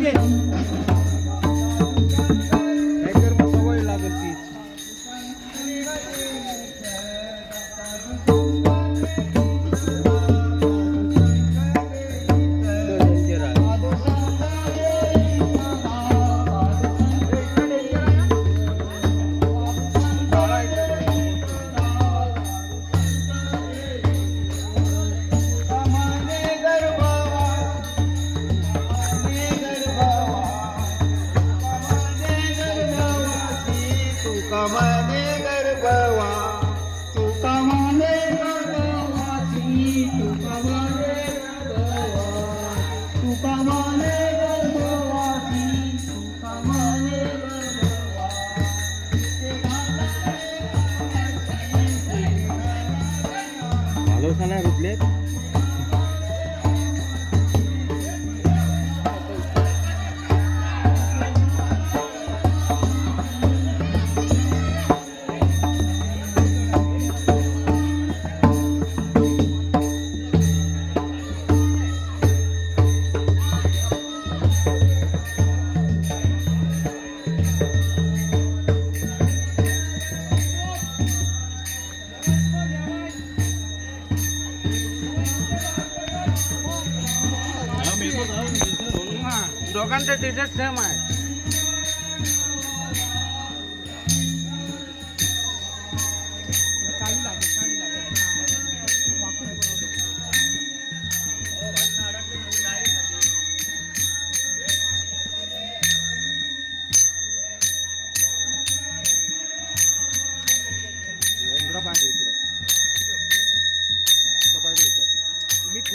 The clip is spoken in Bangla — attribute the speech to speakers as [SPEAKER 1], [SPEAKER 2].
[SPEAKER 1] bien.
[SPEAKER 2] गौशाला ले দোকানটা টিচার সেম আছে